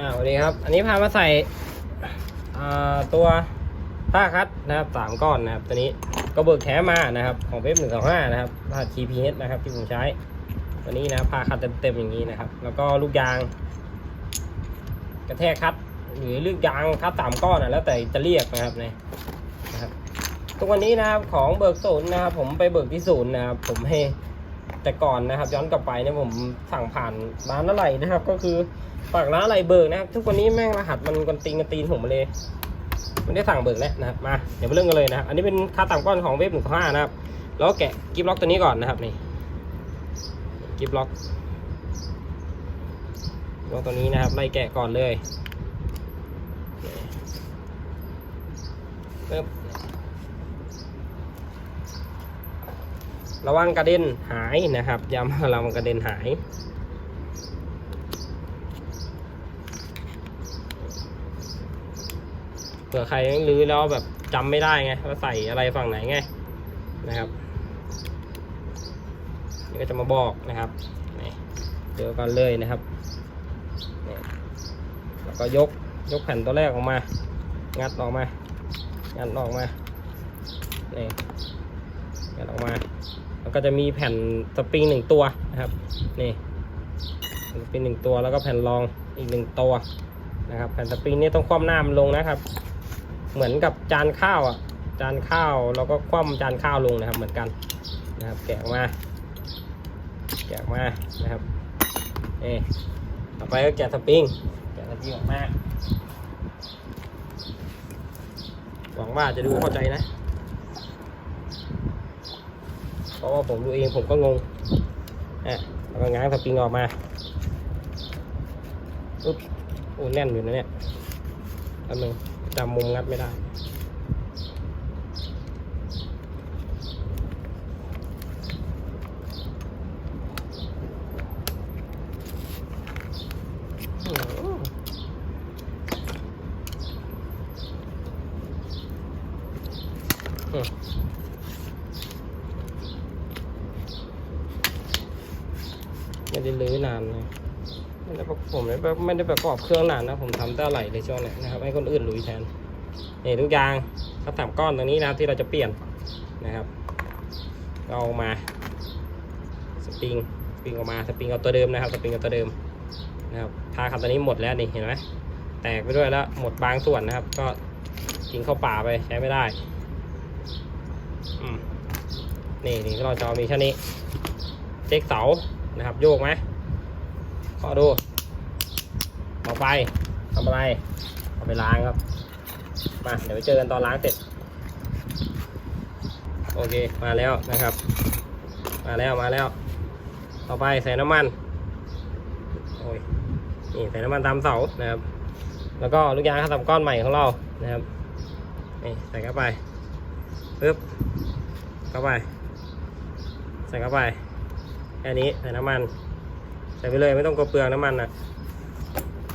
อ่าสวัสดีครับ อันนี้พามาใส่ตัวผ้าคัดนะครับสามก้อนนะครับ ตัวนี้ก็เบิกแถมมานะครับ ของเว็บหนึ่งสองห้านะครับผ้า TPH นะครับ ที่ผมใช้ ตัวนี้นะผ้าคัดเต็มๆอย่างนี้นะครับ แล้วก็ลูกยาง กระแทกคัดหรือลูกยางคัดสามก้อนนะแล้วแต่จะเรียกนะครับเนี่ยนะครับทุกวันนี้นะครับของเบิกศูนย์นะครับ ผมไปเบิกที่ศูนย์นะครับ ผมให้ แต่ก่อนนะครับ ย้อนกลับไปเนี่ยผมสั่งผ่านร้านอะไรนะครับ ก็คือฝากร้านอะไรเบิกนะครับ ทุกวันนี้แม่งรหัสมันกันตีนกันตีนผมมาเลยไม่ได้สั่งเบิกแล้วนะครับมาเดี๋ยวมาเริ่มกันเลยนะครับอันนี้เป็นค่าต่างก้อนของเว็บหนึ่งห้านะครับ แล้วแกะกิฟล็อกตัวนี้ก่อนนะครับนี่กิฟล็อกล็อกตัวนี้นะครับไล่แกะก่อนเลยปึ๊บ ระวังกระเด็นหายนะครับย้ำระวังกระเด็นหาย เผื่อใครไม่รู้แล้วแบบจำไม่ได้ไงว่าใส่อะไรฝั่งไหนไงนะครับนี่ก็จะมาบอกนะครับเดียวกันเลยนะครับแล้วก็ยกยกแผ่นตัวแรกออกมา งัดออกมา งัดออกมานี่ งัดออกมา แล้วก็จะมีแผ่นสปริงหนึ่งตัวนะครับ นี่สปริงหนึ่งตัวแล้วก็แผ่นรองอีกหนึ่งตัวนะครับ แผ่นสปริงนี่ต้องคว่ำหน้ามันลงนะครับ เหมือนกับจานข้าวอะ จานข้าวเราก็คว่ำจานข้าวลงนะครับ เหมือนกันนะครับ แกะออกมา แกะออกมานะครับนี่ต่อไปก็แกะสปริงแกะสปริงออกมาหวังว่าจะดูเข้าใจนะ เพ ราะว่าผมดูเองผมก็งงอะแล้วก็ง้างสปริงออกมาอุ๊บโอ้แน่นอยู่นะเนี่ยอันหนึ่งจำมุมงัดไม่ได้ อืมอืม ได้ลื้อนานเลยไม่ได้ประผมไม่ได้ไม่ได้ประกอบเครื่องนานนะ ผมทำแต่อะไรในช่วงนี้นะครับ ให้คนอื่นลุยแทนนี่ทุกอย่างถ้าสามก้อนตรงนี้นะครับที่เราจะเปลี่ยนนะครับเอามาสปริงสปริงออกมาสปริงเอาตัวเดิมนะครับสปริงเอาตัวเดิมนะครับทาขับตัวนี้หมดแล้วนี่เห็นไหมแตกไปด้วยแล้วหมดบางส่วนนะครับ ก็กินเข้าป่าไปใช้ไม่ได้อืมนี่นี่เราจอมีแค่นี้เช็คเสา นะครับ โยกไหมขอดูต่อไปทำอะไรเอาไปล้างครับ มาเดี๋ยวไปเจอกันตอนล้างเสร็จ โอเคมาแล้วนะครับ มาแล้วมาแล้ว ต่อไปใส่น้ำมันโอ้ยนี่ใส่น้ำมันตามเสานะครับ แล้วก็ลูกยางทำก้อนใหม่ของเรานะครับนี่ใส่เข้าไปปึ๊บเข้าไป ใส่เข้าไป ค่นี้ใส่น้ำมัน ใส่ไปเลยไม่ต้องกลัวเปลืองน้ำมันนะ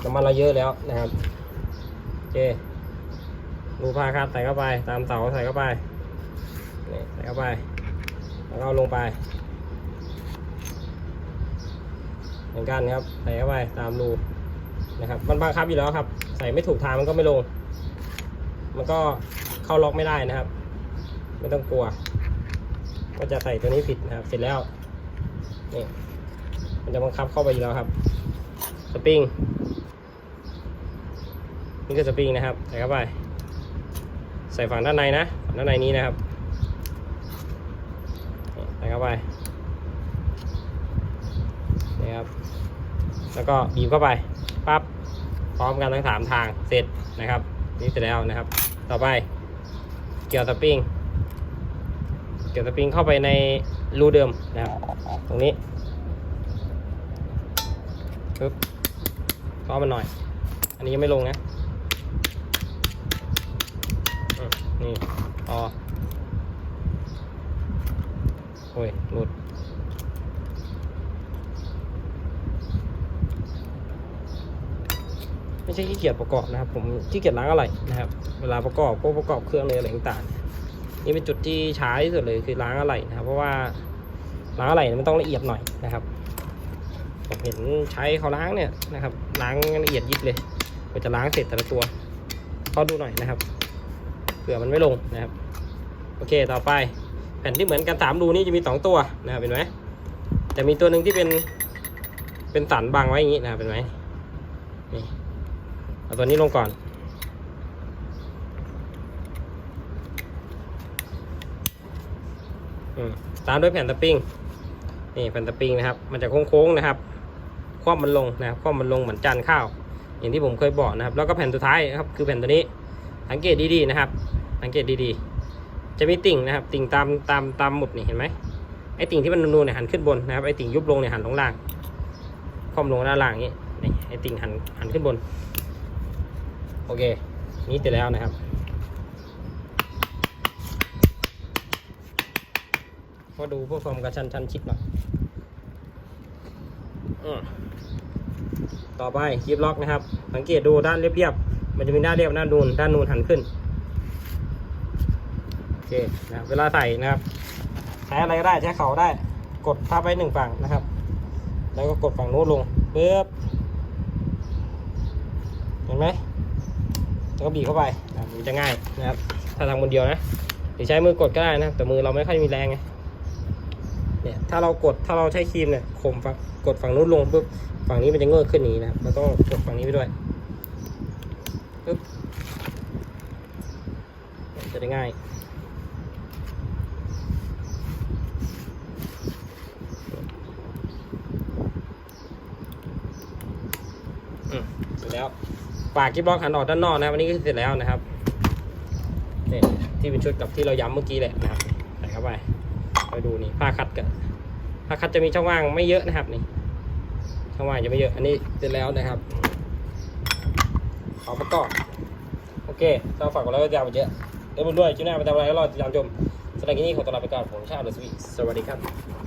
น้ำมันเราเยอะแล้วนะครับโอเครูผ้าคาดใส่เข้าไป ตามเสาใส่เข้าไปนี่ใส่เข้าไป แล้วก็เอาลงไปเหมือนกันครับ ใส่เข้าไปตามรูนะครับ มันบังคับอยู่แล้วครับ ใส่ไม่ถูกทางมันก็ไม่ลง มันก็เข้าล็อกไม่ได้นะครับ ไม่ต้องกลัวว่าจะใส่ตัวนี้ผิดนะครับ เสร็จแล้ว นี่มันจะบังคับเข้าไปอยู่แล้วครับ สปริง นี่คือสปริงนะครับ ใส่เข้าไป ใส่ฝั่งด้านในนะฝั่งด้านในนี้นะครับ ใส่เข้าไป นี่ครับ แล้วก็บีบเข้าไป ปั๊บ พร้อมกันทั้งสามทาง เสร็จนะครับ นี่เสร็จแล้วนะครับ ต่อไป เกี่ยวสปริง เกี่ยวสปริงเข้าไปใน รูเดิมนะครับตรงนี้ปึ๊บซ้อมมันหน่อย อันนี้ยังไม่ลงนะนี่พอโอ้ยหลุดไม่ใช่ขี้เกียจประกอบนะครับ ผมขี้เกียจล้างอะไรนะครับ เวลาประกอบพวกประกอบเครื่องเลยอะไรต่างๆ นี่เป็นจุดที่ช้าที่สุดเลยคือล้างอะไรนะครับ เพราะว่าล้างอะไรมันต้องละเอียดหน่อยนะครับผมเห็นใช้เขาล้างเนี่ยนะครับล้างละเอียดยิบเลยกว่าจะล้างเสร็จแต่ละตัวเขาดูหน่อยนะครับเผื่อมันไม่ลงนะครับโอเคต่อไปแผ่นที่เหมือนกันสามรูนี่จะมีสองตัวนะครับเห็นไหมจะมีตัวหนึ่งที่เป็นเป็นสันบังไว้อย่างนี้นะครับเห็นไหมนี่เอาตัวนี้ลงก่อน อืม ตามด้วยแผ่นสปริงนี่แผ่นสปริงนะครับ มันจะโค้งๆนะครับ คว่ำมันลงนะครับคว่ำมันลงเหมือนจานข้าว อย่างที่ผมเคยบอกนะครับ แล้วก็แผ่นสุดท้ายนะครับ คือแผ่นตัวนี้ สังเกตดีๆนะครับ สังเกตดีๆ จะมีติ่งนะครับ ติ่งตามตามตามหมุดนี่เห็นไหมไอ้ติ่งที่มันนูนๆเนี่ยหันขึ้นบนนะครับ ไอ้ติ่งยุบลงเนี่ยหันลงล่าง คว่ำลงด้านล่างอย่างนี้ นี่ไอ้ติ่งหันหันขึ้นบน โอเค นี่เสร็จแล้วนะครับ ก็ดูพวกฟอมกระชันชันชิดหน่อยต่อไปยิบล็อกนะครับ สังเกตดูด้านเรียบๆ มันจะมีด้านเรียบด้านนูนด้านนูนหันขึ้น โอเคนะเวลาใส่นะครับ ใช้อะไรก็ได้ใช้เขาได้ กดทับไว้หนึ่งฝั่งนะครับ แล้วก็กดฝั่งนู้นลงปึ๊บเห็นไหมแล้วก็บีบเข้าไปนะมันจะง่ายนะครับ ถ้าทำคนเดียวนะ หรือใช้มือกดก็ได้นะ แต่มือเราไม่ค่อยมีแรงไง เนี่ยถ้าเรากดถ้าเราใช้ครีมเนี่ยข่มฝั่งกดฝั่งนู้นลงปุ๊บฝั่งนี้มันจะเงือขึ้นนี้นะเราต้องกดฝั่งนี้ไปด้วยปุ๊บจะได้ง่ายอืมเสร็จแล้วปากกิ๊บบล็อกหันออกด้านนอกนะครับอันนี้ก็เสร็จแล้วนะครับเนี่ยที่เป็นชุดกับที่เราย้ำเมื่อกี้แหละนะครับใส่เข้าไป ไปดูนี่ผ้าคัดกันผ้าคัดจะมีช่องว่างไม่เยอะนะครับนี่ช่องว่างจะไม่เยอะอันนี้เสร็จแล้วนะครับขอประกอบโอเคเราฝากกดไลค์กดติดตามไปเยอะเดี๋ยวผมด้วยชิ้นหน้าไปทำอะไรก็รอติดตามชมสำหรับที่นี่ขอตัวลาไปก่อนผมชาติลสวีสวัสดีครับ